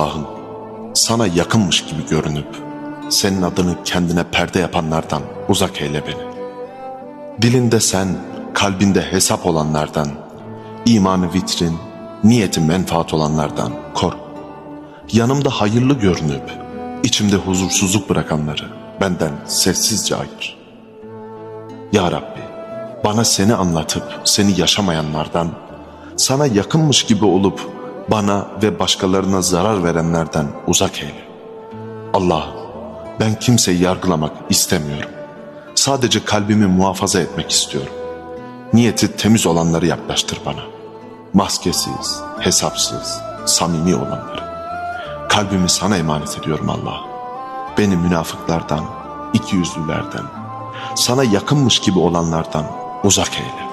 Allah'ım sana yakınmış gibi görünüp senin adını kendine perde yapanlardan uzak eyle beni. Dilinde sen, kalbinde hesap olanlardan, imanı vitrin, niyeti menfaat olanlardan koru. Yanımda hayırlı görünüp içimde huzursuzluk bırakanları benden sessizce ayır. Ya Rabbi, bana seni anlatıp seni yaşamayanlardan, sana yakınmış gibi olup bana ve başkalarına zarar verenlerden uzak eyle. Allah'ım, ben kimseyi yargılamak istemiyorum. Sadece kalbimi muhafaza etmek istiyorum. Niyeti temiz olanları yaklaştır bana. Maskesiz, hesapsız, samimi olanları. Kalbimi sana emanet ediyorum Allah. Beni münafıklardan, ikiyüzlülerden, sana yakınmış gibi olanlardan uzak eyle.